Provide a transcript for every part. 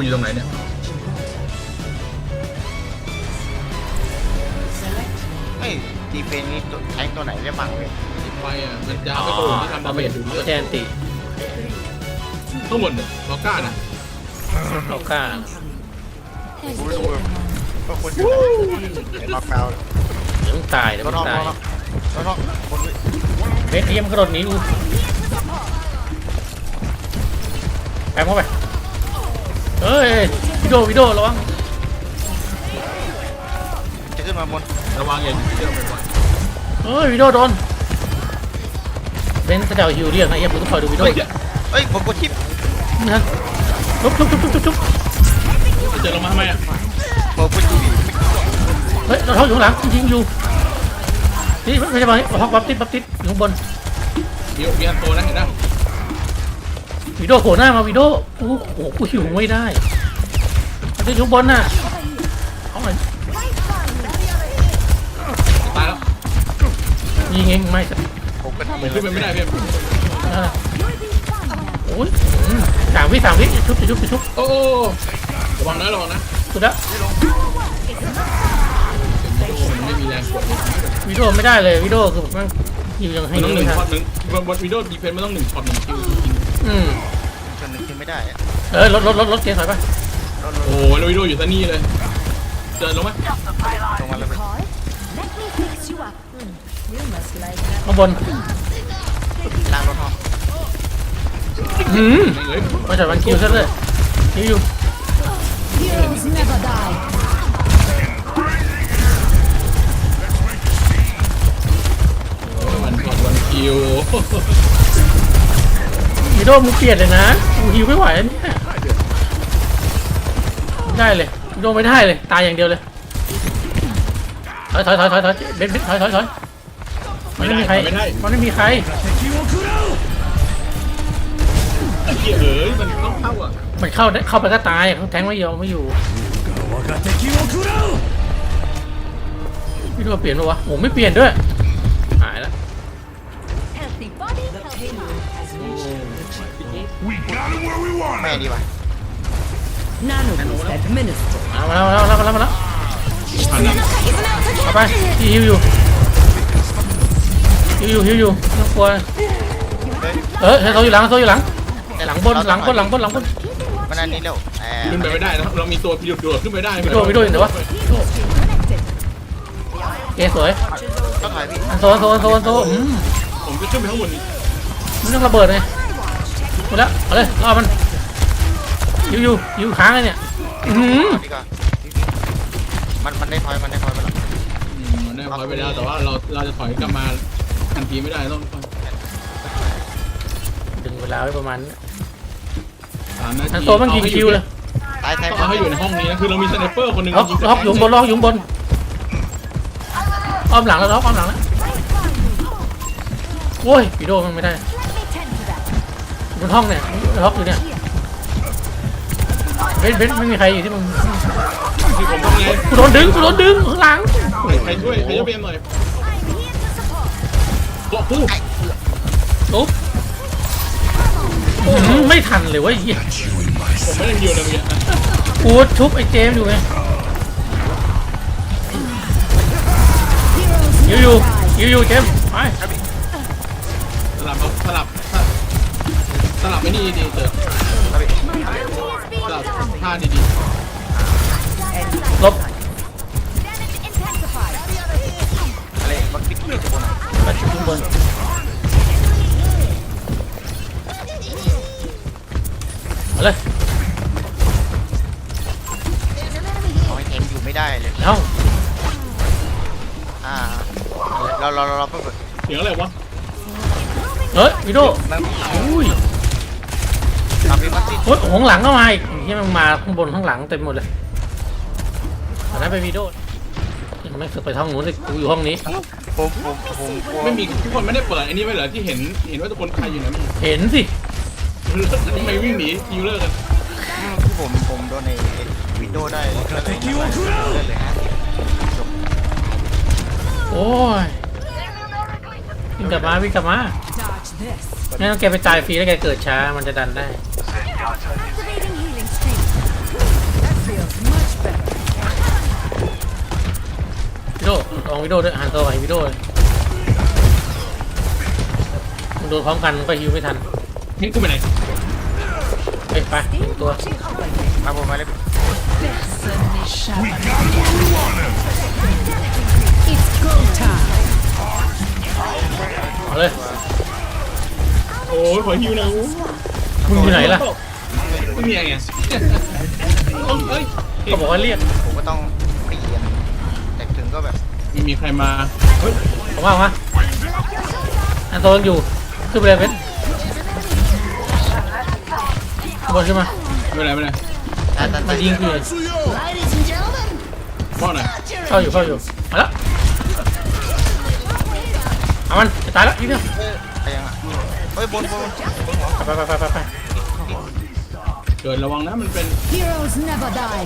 กูอยู่ตรงไหนเนี่ยเฮ้ยดีเฟนนี่ตัวแทงตัวไหนได้บ้างเว้ยติดไฟอะมันจะเอาไปตัวอื่นที่ทำดาเมจอยู่ตัวแทนติทั้งหมดเนี่ยลอก้าน่ะเอาก้ากูรู้ว่าก็คนอยู่ไอ้ล็อกดาวน์เดี๋ยวมึงตายเดี๋ยวก็มึนอกงตายนอกก็นอกคนเม็ดเยี่ยมนกระโดดหนีดูแปมเข้าไป เอ้ยวิโดวิโดระวังจะขึ้นมาบนระวังอย่าเชื่อไปก่อนเอ้ยวิโดโดนเบนซ์จะเอาฮิวเรียกนะเยี่ยมมึงต้องคอยดูวิโดเฮ้ยอีกเอ้ยผมกดชิปนะชุบชุบชุบชุบชุบชุบเจอลงมาทำไมอะผมกดชิปเฮ้ยเราท้องอยู่ข้างหลังยิงอยู่นี่ไม่ใช่บอลนี่ฮอกบัฟติดบัฟติดอยู่ข้างบนมีมีอันโตนะเห็นไหม วิโดโผล่หน้ามาวิโดโอ้โหกูหิวไม่ได้มันจะอยู่ข้างบนน่ะเอาหน่อยตายแล้วยิงเองไม่สักผมกดผมขึ้นไปไม่ได้พี่นั่นแหละโอ้ยอืมสามวิสามวิชุบชุบชุบโอ้ระวังนะระวังนะสุดละโอ้มันไม่มีแรงกดเลยวิโดไม่ได้เลยวิโดคือแบบมันอยู่ยังให้มันต้องหไม่นึ่งทันช็อตหนึ่งบนวิดีโอดีเพนมันต้องหนึ่งช็อตหนึ่งคิวจริง อืมจนหนึ่งขึ้นไม่ได้อะเออรถรถรถรถเกียร์ถอยไปโอ้ยวิดีโออยู่ซะนี่เลยเจอลงไหมลงมาแล้วไป Let me fix you up. Hmm. You must like that. ข้างบนล้างรถห้องอืมเฮ้ยมาจากวันคิวซะเลยคิวอยู่ Heroes never die. วันช็อตวันคิว วิโดมึงเปลี่ยนเลยนะกูหิวไม่ไหวแล้วเนี่ยไม่ได้เลยวิโดไม่ได้เลย ตายอย่างเดียวเลย ถอยถอยถอยถอยถอยเบนเบนถอยถอยถอยมันไม่มีใครไม่ได้ มันไม่มีใครไอ้เหี้ยเอ้ยมันต้องเข้าอะมันเข้าได้เข้าไปก็ตายเขาแทงไม่ยอมไม่อยู่พี่ดูว่าเปลี่ยนปะวะโอ้ไม่เปลี่ยนด้วย mind. แม่ดีว่ะ Nanoboot administered. มาแล้วมาแล้วมาแล้วมาแล้วผ่านแล้วเอาไปพี่ฮิวอยู่ฮิวอยู่ฮิวอยู่ไม่ต้องกลัวเฮ้ยเออโซอยู่หลังโซอยู่หลังหลังบนหลังบนหลังบนหลังบนมันอันนี้แล้วแอขึ้นไปไม่ได้นะเรามีตัวพิโดดขึ้นไปได้วิโดวิโดอยู่ไหนวะ Connected. เอสวยต้องถอยพี่อันโซอันโซอันโซอันโซอืมผมจะขึ้นไปข้างบนนี้มันต้องระเบิดไง หมดแล้วเอาเลยรอมันฮิวอยู่ฮิวค้างเลยเนี่ยอื้อหือดีกว่ามันมันได้ถอยมันได้ถอยไปแล้วมันได้ถอยไปแล้วแต่ว่าเราเราจะถอยกลับมาทันทีไม่ได้ต้องดึงเวลาไว้ประมาณนี้สามนาทีอันโซมันยิงคิวเลยตายแทงต้องเอาให้อยู่ในห้องนี้นะคือเรามีสไนเปอร์คนหนึ่งล็อกล็อกอยู่บนล็อกอยู่บนอ้อมหลังแล้วล็อกอ้อมหลังแล้วโอ้ยวิโดมันไม่ได้ บนห้องเนี่ยล็อกอยู่เนี่ยเบนเบนไม่มีใครอยู่ที่มึงคือผมทำไงกูโดนดึงกูโดนดึงข้างหลังใครช่วยใครช่วยเบียมหน่อย I'm here to support. บอกผู้ตุ๊บอื้อหือไม่ทันเลยเว้ยเหี้ยผมไม่ได้ฮิวเลยเมื่อกี้กูชุบไอ้เจมส์อยู่ไง Heroes ยิวอยู่ยิวอยู่เจมส์ไปสลับสลับส ลับไม่ดีดีเจอ My duty is ส being ลับ done. ท่าดีลบ Damage intensified. อะไรมันปิดปิดบนไปชุบข้างบนเอาเลยเอาให้แทงอยู่ไม่ได้เลย เอาอ่าเราเราเราเพิ่งๆเสียงอะไรวะเฮ้ยวิโดมันอุ้ย ทำให้มันติดโอ้ยของหลังก็มาอีกที่มันมาข้างบนข้างหลังเต็มหมดเลยอันนั้นเป็นวิโดยังไม่เคยไปห้องนู้นเลยกูอยู่ห้องนี้ ผมผมผมกลัวไม่มีทุกคนไม่ได้เปิดอันนี้ไม่เหรอที่เห็นเห็นว่าทุกคนใครอยู่นะมันเห็นสิทำไมวิ่งหนีคิวเลอร์กันที่ผมผมโดนในวิดีโอได้แล้วเลยเลยเลยฮะจบโอ้ยวิ่งกลับมาวิ่งกลับมา Dodge this. งั้นแกไปตายฟรีแล้วแกเกิดช้ามันจะดันได้ Activating โลองวิโดด้วยหันตัวไปวิโดมันโดนพร้อมกันก็ฮิวไม่ทันนี่กูไปไหนเอ้ยไปดูตัวมาบนมาเลยเอาเลย โอ้ยขอฮิวนะ มึงอยู่ไหนล่ะไม่มีอะไรไงเฮ้ยก็บอกว่าเรียกผมก็ต้องเปลี่ยนแต่ถึงก็แบบไม่มีใครมาเฮ้ยผมว่ามาอันโตยังอยู่ขึ้นไปเลยเว้นบนขึ้นมาไม่เป็นไรไม่เป็นไรตันตันมายิงคือ Ladies and gentlemen, ป้อนหน่อยเข้าอยู่เข้าอยู่มาแล้วเอามันจะตายแล้วนิดเดียวเออไปยังอะเฮ้ยบนบนไปไปไปไปไปเกิดระวังนะมันเป็น heroes never die.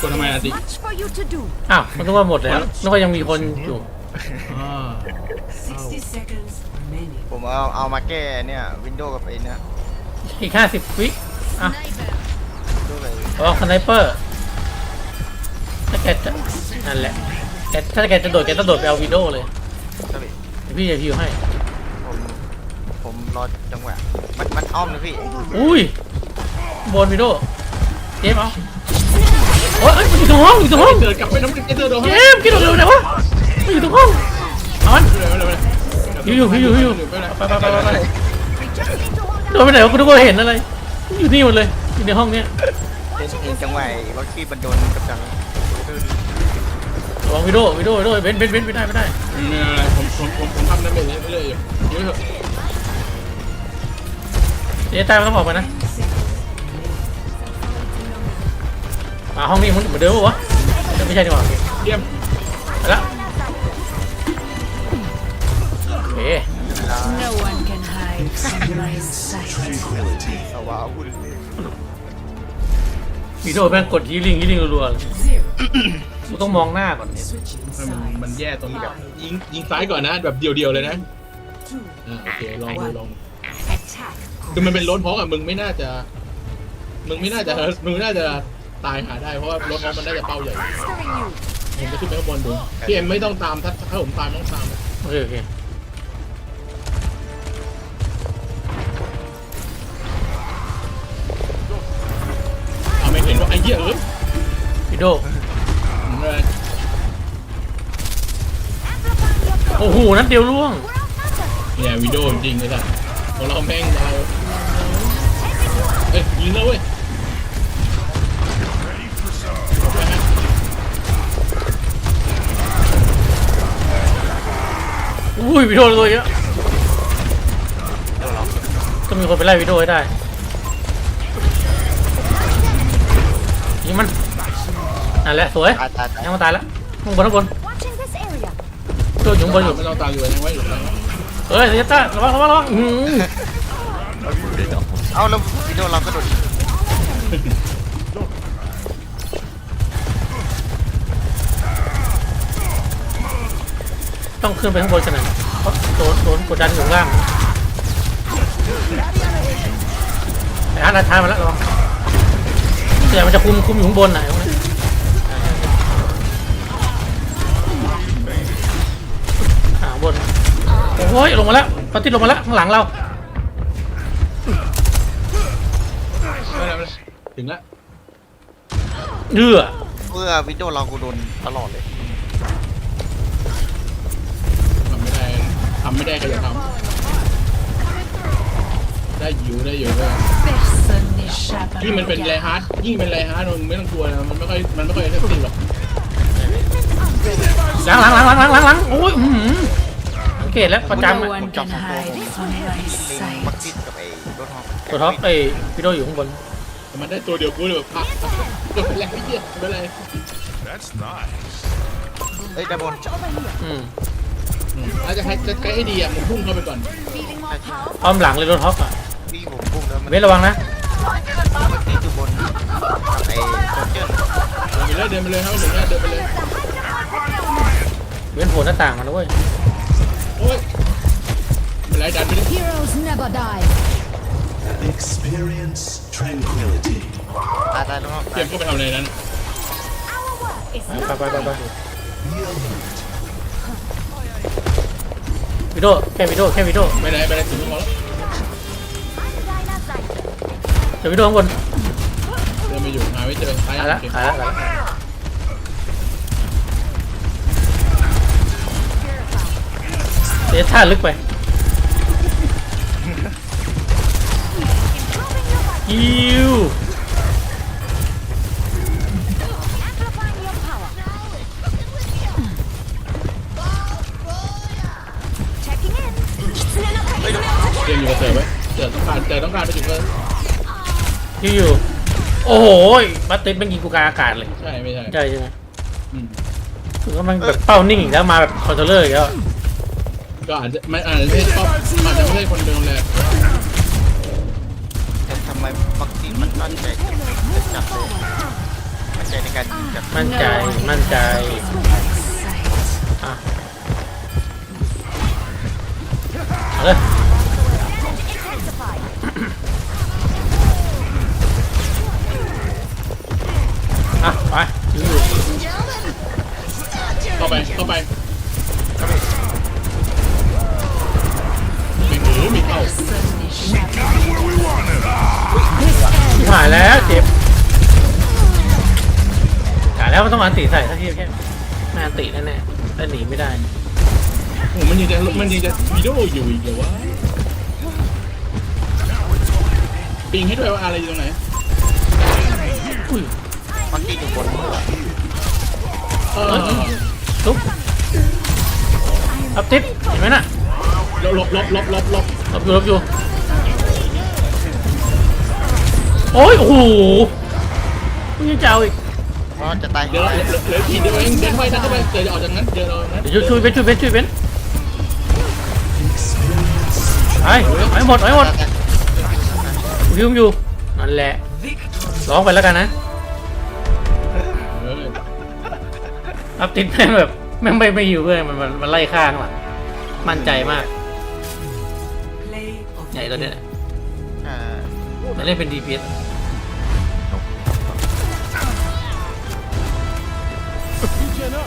กดทำไมอะติ Much for you to do. อ้าวมันนึกว่าหมดแล้วนึกว่ายังมีคนอยู่อ่า60 seconds remaining. ผมเอาเอามาแก้เนี่ยวินโดว์กับไอ้เนี่ยอีกห้าสิบวิอะดูเลยระวังสไนเปอร์ถ้าแกจะนั่นแหละแกถ้าแกจะโดดแกจะโดดไปเอาวิดีโอเลยสวิเดี๋ยวพี่จะพิวให้ผมผม รอจังหวะมันมันอ้อมนะพี่อุ้ยบนวิดีโอเจมส์เอาโอ้ยเอ้ยมันอยู่ตรงห้องอยู่ตรงห้องเกิดกลับไปน้ำเกิดเจอโดนเจมส์กินโดดเร็วไหนวะมันอยู่ตรงห้องเอามันไม่เป็นไรไม่เป็นไรอยู่อยู่อยู่อยู่ไม่เป็นไรไปไปไปไปไปโดนไปไหนวะกูนึกว่าเห็นอะไรอยู่นี่หมดเลยอยู่ในห้องเนี้ยเห็นเห็นจังหวะไอ้รถที่มันโดนกับจังระวังวิดีโอวิดีโอวิดีโอเบนเบนเบนไม่ได้ไม่ได้ไม่เป็นไรผมผมผมผมทำน้ำเรื่อยๆเรื่อยๆอยู่เยอะ เจ๊ตายมันต้องออกไปนะมาห้องนี้มันเหมือนเดิมปะวะไม่ใช่ดีกว่าเยี่ยมไปละโอเค No one can hide from my sight. สวาวุ่นวิดีโอแม่งกดฮีลิ่งฮีลิ่งรัวๆเลยกูต้องมองหน้าก่อนเนี่ยมันมันแย่ตรงนี้แบบยิงยิงซ้ายก่อนนะแบบเดียวๆเลยนะอ่าโอเคลองดูลอง Attack. คือมันเป็นรถฮอกอะมึงไม่น่าจะ มึงไม่น่าจะมึงไม่น่าจะตายหาได้เพราะว่ารถฮอกมันน่าจะเป้าใหญ่ผมจะขึ้นไปข้างบนดูพี่เอ็มไม่ต้องตามถ้าถ้าผมตามต้องตามโอเคโอเคเอาไม่เห็นว่าไอ้เหี้ยเอ้ยวิดีโอผมเลยโอ้โหนัดเดียวล่วงเนี่ยวิดีโอจริงเลยจ้ะของเราแม่งเราเอ้ ยยิงแล้วเว้ยอุ้ยวิดีโอตัวเยอะต้องมีคนไปไล่วิดีโอให้ได้ยิงมันนั่นแหละสวยตายตายตายยังมาตายแล้วข้างบนข้างบน Watching this area. ตัวอยู่ข้างบนอยู่ ไม่ต้องตามอยู่ยังไว้อยู่แล้วเฮ้ยเซต้าระวังระวังระวังอื้อหือ เอาแล้ววินโดว์เราก็โดนต้องขึ้นไปข้างบนขนาดนั้นเพราะโดนโดนกดดันอยู่ข้างล่างไอ้อาร์ตอาร์ตทายมาแล้วระวังแต่มันจะคุมคุมอยู่ข้างบนไหนะตรงนี้อ่าบนโอ้ยลงมาแล้วปาติดลงมาแล้วข้างหลังเรา ถึงแล้วเดือเพื่อวินโดว์เรากูโดนตลอดเลย ทำไม่ได้ทำไม่ได้ก็อย่าทำได้อยู่ได้อยู่ได้ Personne n'échappe à ยิ่ง mon มันเป็นไร regard. ฮาร์ดยิ่งเป็นไรฮาร์ดมึงไม่ต้องกลัวนะมันไม่ค่อยมันไม่ค่อยเอฟซีหรอกหลังหลังหลังหลังหลังหลังหลังโอ้ยอื้อหือสังเกตแล้วประจำ No อะ one can hide from my ลิงมัก sight. ซิดกับไอ้รถฮอกตัวท็อปไอ้วิดีโออยู่ข้างบนแต่ มันได้ตัวเดียวกูเลยแบบพักก็เป็นแรงไม่เยี่ยไม่เป็นไร That's nice. เอ้ยด้านบนอืมอืมอาจจะให้จะใช้ให้ดีอะมึงพุ่งเข้าไปก่อน Feeling more powerful. อ้อมหลังเลยรถท็อปอะพี่ผมพุ่งแล้วมันเว้นระวังนะที่อยู่บนไอ้โคเจอร์เดินไปเลยเดินไปเลยครับถึงเนี่ยเดินไปเลย เว้นโผล่หน้าต่างมาแล้วเว้ยโอ้ยเป็นไรดันไปดิ Heroes never die. Experience tranquility. ตายตายแล้วเตรียมเข้าไปทำอะไรนั้น Our work is ไปไปไปไปไปวิโดแค่วิโดแค่วิโดไปไหนไปไหนถึงพอแล้วเดี๋ยววิโดข้างบนเดินไปอยู่หาไม่เจอตายหายละโอเคหายละหายละเดี๋ยวท่าลึกไป ยิว Amplifying your power. Checking in. เดินอยู่กับเสือไว้เสือต้องการเสือต้องการไปถึงก็ยิวอยู่โอ้โหบัตติสมันยิงกูกลางอากาศเลยใช่ไม่ใช่ใช่ใช่ไหมอืมคือว่ามันแบบเป้านิ่งอีกแล้วมาแบบคอนโทรลเลอร์อีกแล้วก็อาจจะไม่อาจจะไม่ชอบอาจจะไม่ใช่คนเดิมเลยแต่ทำ ไมวัคซีนมันมั่นใจจับเลยมั่นใจในการจับมั่นใจมั่นใจอะเอาเลยอะไปเข้าไปเข้าไปไม่หรือไม่เข้า ชิบหายแล้วเจ็บกะแล้วมันต้องอันติใส่ถ้าที่แค่ไม่อันติแน่ๆแต่หนีไม่ได้โอ้มันยังจะมันยังจะวีดีโออยู่อีกเหรอวะปิงให้ด้วยว่าอะไรอยู่ตรงไหนอุ้ยวัคซีนอยู่บนมือเออลุกอัพติดเห็นไหมน่ะลบลบลบลบลบลบลบอยู่ลบอยู่ โอ้ย โอ้โหมึงยังจะเอาอีกเพราะจะตายเดี๋ยวเหลือเหลือทีเดียวเองเดินไปนะเข้าไปเดี๋ยวจะออกจากนั้นเดี๋ยวเรานั้นเดี๋ยวช่วยเบนช่วยเบนช่วยเบนไปไปหมดไปหมดกูยุ่งอยู่นั่นแหละร้องไปแล้วกันนะเอออัพติดแม่งแบบแม่งไม่ไม่อยู่เว้ยมันมันมันไล่ข้างหลังมั่นใจมาก Play of ใหญ่ตัวเนี้ยอ่า มันเล่นเป็น DPS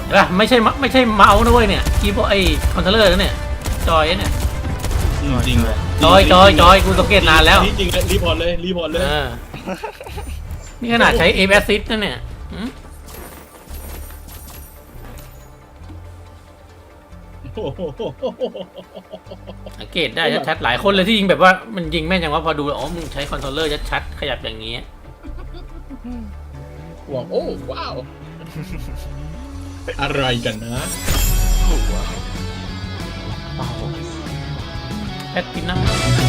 เห็นปะไม่ใช่มะไม่ใช่เมาส์นะเว้ยเนี่ยคีย์บอร์ดไอ้คอนโทรลเลอร์นะเนี่ยจอยเนี่ยจริงจอยจอยจอยกูสังเกตนานแล้วนี่จริงเลยรีพอร์ตเลยรีพอร์ตเลย เออนี่ขนาดใช้ a อ s ซิสนะเนี่ยหืมโอ้โหสังเกตได้ชัดๆหลายคนเลยที่ยิงแบบว่ามันยิงแม่นจังว่าพอดูอ๋อมึงใช้คอนโทรลเลอร์ชัดๆขยับอย่างนี้ว้าวโอ้ว้าว อะไรกันนะหัวแพทตินัม